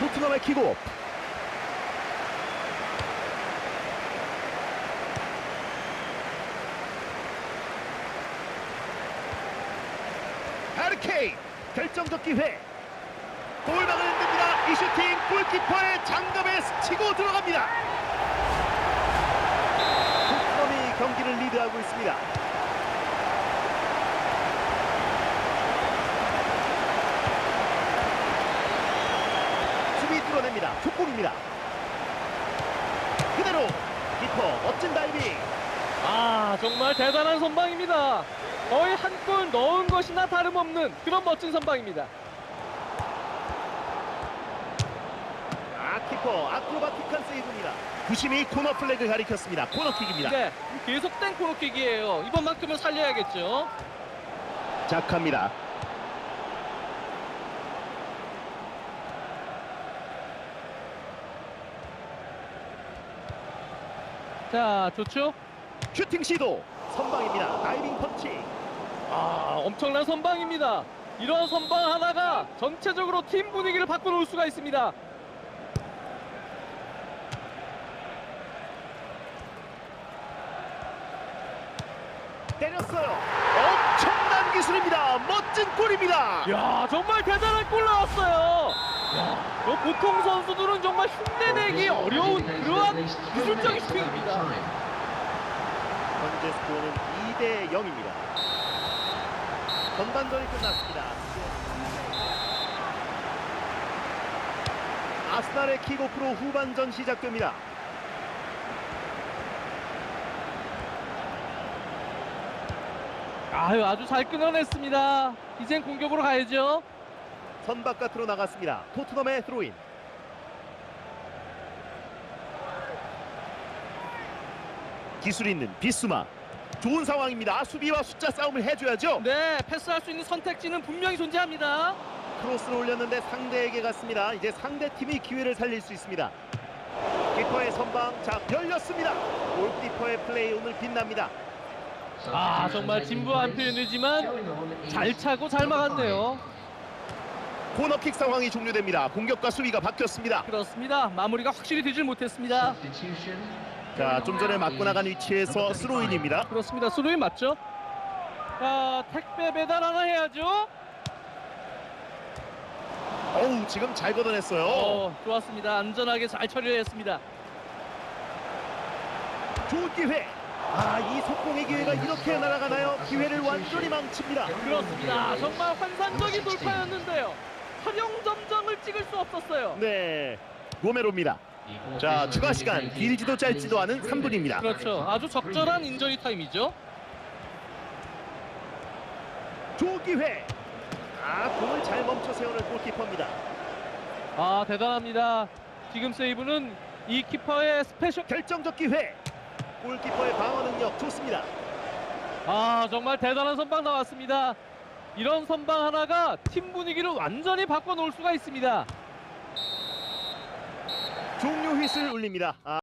토트넘의 킥오프. 하르케인 결정적 기회. 골망을 흔듭니다. 이 슈팅 골키퍼의 장갑에 스치고 들어갑니다. 토트넘이 경기를 리드하고 있습니다. 수비 뚫어냅니다. 촉공입니다. 그대로 키퍼 멋진 다이빙. 아 정말 대단한 선방입니다. 거의 한 골 넣은 것이나 다름없는 그런 멋진 선방입니다. 아 키퍼 아크로바틱한 세이브입니다. 부심이 코너 플래그 가리켰습니다. 코너킥입니다. 네, 계속된 코너킥이에요. 이번만큼은 살려야겠죠. 작합니다. 자, 좋죠? 슈팅 시도 선방입니다. 다이빙 펀치. 아, 엄청난 선방입니다. 이런 선방 하나가 전체적으로 팀 분위기를 바꿔놓을 수가 있습니다. 때렸어요. 엄청난 기술입니다. 멋진 골입니다. 야, 정말 대단한 골 나왔어요. 야, 저 보통 선수들은 정말 흉내내기 어려운 그러한 기술적인 슈팅입니다. 현재 스코어는 2대 0입니다. 전반전이 끝났습니다. 아스날의 킥오프로 후반전 시작됩니다. 아유, 아주 잘 끊어냈습니다. 이젠 공격으로 가야죠. 선 바깥으로 나갔습니다. 토트넘의 스로인. 기술 있는 비스마. 좋은 상황입니다. 수비와 숫자 싸움을 해줘야죠. 네, 패스할 수 있는 선택지는 분명히 존재합니다. 크로스를 올렸는데 상대에게 갔습니다. 이제 상대 팀이 기회를 살릴 수 있습니다. 키퍼의 선방 자 열렸습니다. 골키퍼의 플레이 오늘 빛납니다. 아, 정말 진부한 표현이지만 잘 차고 잘 막았네요. 코너킥 상황이 종료됩니다. 공격과 수비가 바뀌었습니다. 그렇습니다. 마무리가 확실히 되질 못했습니다. 자, 좀 전에 맞고 나간 위치에서 스로인입니다. 그렇습니다. 수로인 맞죠? 자, 택배 배달 하나 해야죠. 어우, 지금 잘 걷어냈어요. 어, 좋았습니다. 안전하게 잘 처리했습니다. 좋은 기회. 아, 이 속공의 기회가 이렇게 날아가나요? 기회를 완전히 망칩니다. 그렇습니다. 정말 환상적인 돌파였는데요. 활용 점정을 찍을 수 없었어요. 네, 로메로입니다. 자, 추가 시간 길지도 짧지도 않은 3분입니다. 그렇죠. 아주 적절한 인저리 타임이죠. 좋은 기회. 아, 공을 잘 멈춰 세우는 골키퍼입니다. 아, 대단합니다. 지금 세이브는 이 키퍼의 스페셜 결정적 기회. 골키퍼의 방어 능력 좋습니다. 아 정말 대단한 선방 나왔습니다. 이런 선방 하나가 팀 분위기를 완전히 바꿔놓을 수가 있습니다. 종료 휘슬 울립니다. 아,